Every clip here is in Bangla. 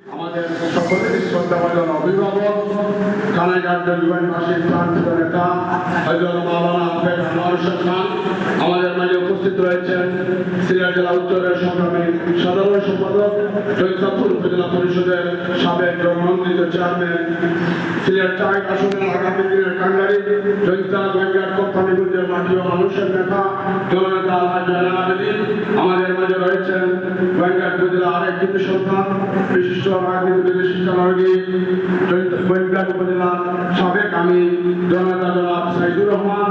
আমাদের সকলের শ্রদ্ধাভাজন অভিভাবক কানাইঘাট হোসেন খান। আমাদের মাঝে উপস্থিত রয়েছে জেলা উত্তরের সংগ্রামী সাধারণ সম্পাদক জৈতাপুর উপজেলা পরিষদের সাবেক মনোনীত চেয়ারম্যান সিলেট চার আসনের আগামী দিনের কাঙ্গারি জৈতা গোয়েঙ্গার কোম্পানিগুলির মাটি ও মানুষের নেতা জননেতা আমাদের মাঝে রয়েছেন গোয়েঙ্গার উপজেলা আরেক কৃতি সন্তান বিশিষ্ট রাজনীতিবিদ শিক্ষানগী গোয়েঙ্গার উপজেলা সাবেক আমি জননেতা জনাব সাইদুর রহমান।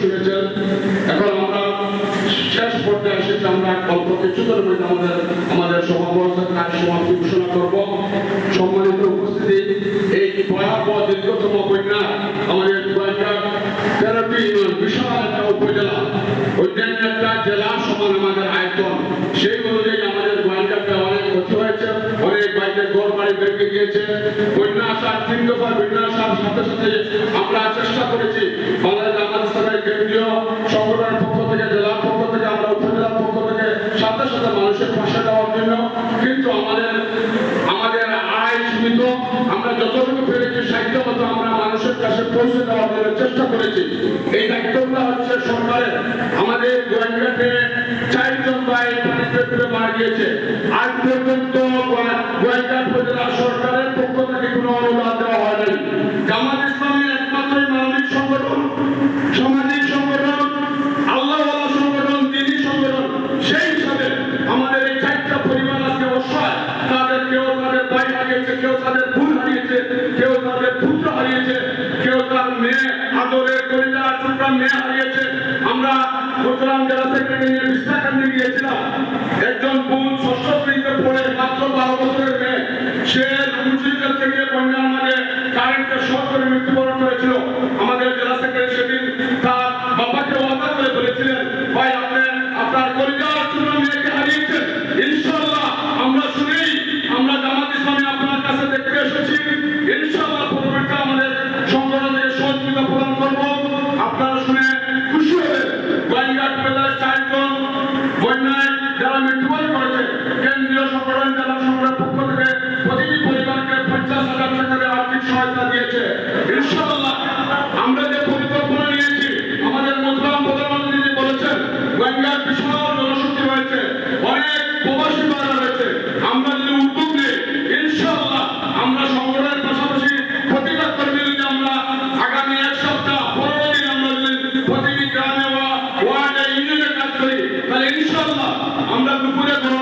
শুনেছেন এখন আমরা শেষ পর্যায়ে এসেছি আমরা অল্প মধ্যে আমাদের আমাদের সমাবর্তন সমাপ্তি ঘোষণা করব। সম্মানিত উপস্থিতি, এই ভয়াবহ দীর্ঘতম বন্যা আমাদের সেই অনুযায়ী আমাদের গোয়ালঘাটে অনেক ক্ষতি বাড়ি ভেঙে গিয়েছে। আমরা চেষ্টা করেছি, বাংলাদেশ আমাদের আয় সীমিত। আমরা যতটুকু পেরেছি সাহিত্য মতো আমরা মানুষের কাছে পৌঁছে দেওয়ার চেষ্টা করেছি। এই দায়িত্বটা হচ্ছে সরকারের। আমাদের গোয়েন্দাতে চারজন ভাই পানিতে মারা গিয়েছে। আজ পর্যন্ত গোয়েন্দা উপজেলা সরকারের পক্ষ থেকে কোনো অনুদান দেওয়া হয়নি জামাত ইসলামী একমাত্রই মানবিক সংগঠন সামাজিক সংগঠন আল্লাহ সংগঠন দিনী সংগঠন সেই হিসাবে আমাদের এই চারটা পরিবার আজকে অসহায় তাদের কেউ তাদের ভাই হারিয়েছে কেউ তাদের বোন হারিয়েছে, কেউ তাদের পুত্র হারিয়েছে, কেউ তার মেয়ে, আদরের কলিজা টুকরা মেয়ে হারিয়েছে। আমরা গুজরাম জেলা থেকে নিয়ে বিস্তাকান্দি গিয়েছিলাম, একজন বোন শ্রেণীতে পড়ে মাত্র বারো বছরের মেয়ে, সে মুন্সিপাল থেকে বন্যার মাঝে কারেন্টের শর্ট করে মৃত্যুবরণ করেছিল। আমাদের জেলা থেকে সেদিন তার বাবাকে ওয়াদা করে বলেছিলেন, ভাই আপনারা শুনে খুশি হবেন গোয়াইঘাট উপজেলার চারজন বন্যায় যারা মৃত্যুবরণ করেছে কেন্দ্রীয় সংগঠন জেলা ইউনিয়নে কাজ